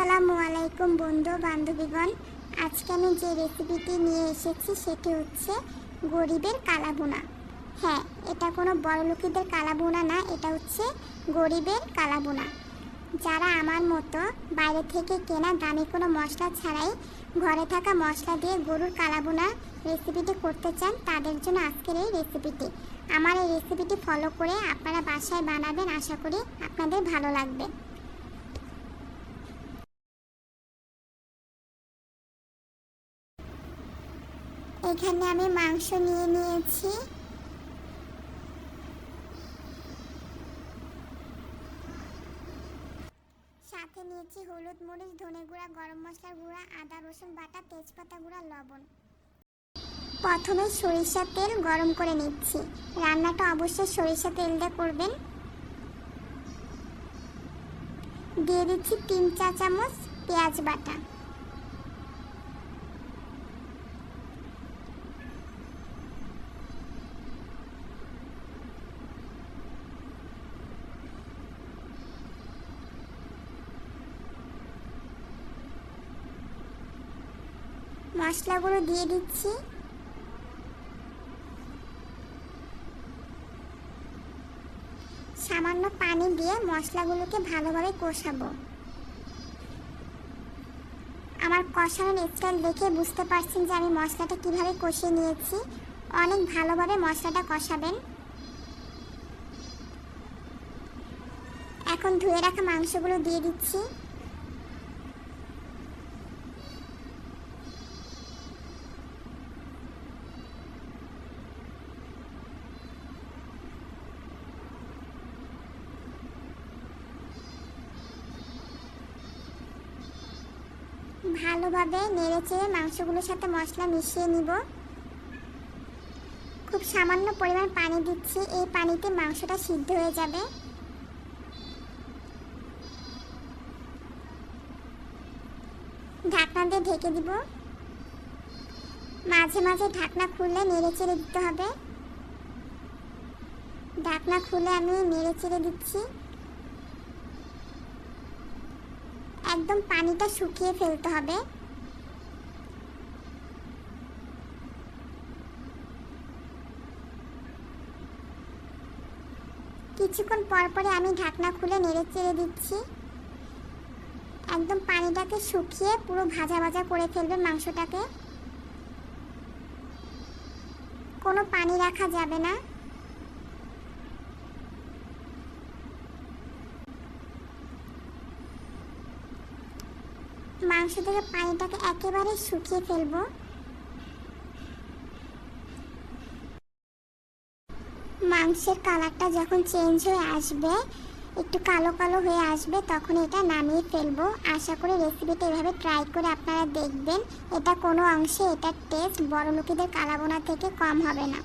আসসালামু আলাইকুম বন্ধু বান্ধবীগণ। আজকে আমি যে রেসিপিটি নিয়ে এসেছি সেটি হচ্ছে গরিবের কালাবোনা হ্যাঁ এটা কোনো বড়লোকিদের কালাবোনা না, এটা হচ্ছে গরিবের কালাবোনা যারা আমার মতো বাইরে থেকে কেনা দামি কোনো মশলা ছাড়াই ঘরে থাকা মশলা দিয়ে গরুর কালাবোনা রেসিপিটি করতে চান, তাদের জন্য আজকের এই রেসিপিটি আমার এই রেসিপিটি ফলো করে আপনারা বাসায় বানাবেন, আশা করি আপনাদের ভালো লাগবে। এখানে আমি মাংস নিয়ে নিয়েছি। সাথে নিয়েছি হলুদ মরিচ, ধনে গুঁড়া, গরম মশলার গুঁড়া, আদা, রসুন বাটা, তেজপাতা গুঁড়া, লবণ। প্রথমে সরিষার তেল গরম করে নিচ্ছি। রান্নাটা অবশ্যই সরিষা তেল দিয়ে করবেন। দিয়ে দিচ্ছি তিন চা চামচ পেঁয়াজ বাটা। মশলাগুলো দিয়ে দিচ্ছি। সামান্য পানি দিয়ে মশলাগুলোকে ভালোভাবে কষাবো। আমার কষানোর স্টাইল দেখে বুঝতে পারছেন যে আমি মশলাটা কীভাবে কষিয়ে নিয়েছি। অনেক ভালোভাবে মশলাটা কষাবেন। এখন ধুয়ে রাখা মাংসগুলো দিয়ে দিচ্ছি। ভালোভাবে নেড়ে চেড়ে মাংসগুলোর সাথে মশলা মিশিয়ে নিব। খুব সামান্য পরিমাণ পানি দিচ্ছি। এই পানিতে মাংসটা সিদ্ধ হয়ে যাবে। ঢাকনা দিয়ে ঢেকে দিব। মাঝে মাঝে ঢাকনা খুললে নেড়ে চেড়ে দিতে হবে। ঢাকনা খুলে আমি নেড়ে চেড়ে দিচ্ছি। একদম পানিটা শুকিয়ে ফেলতে হবে। কিছুক্ষণ পর পরে আমি ঢাকনা খুলে নেড়ে চেড়ে দিচ্ছি। একদম পানিটাকে শুকিয়ে পুরো ভাজা ভাজা করে ফেলবে মাংসটাকে। কোনো পানি রাখা যাবে না। মাংস থেকে পানিটাকে একেবারে শুকিয়ে ফেলব। মাংসের কালারটা যখন চেঞ্জ হয়ে আসবে, একটু কালো কালো হয়ে আসবে, তখন এটা নামিয়ে ফেলব। আশা করি রেসিপিটা এভাবে ট্রাই করে আপনারা দেখবেন। এটা কোনো অংশে এটার টেস্ট বড় লোকেদের কালাবোনা থেকে কম হবে না।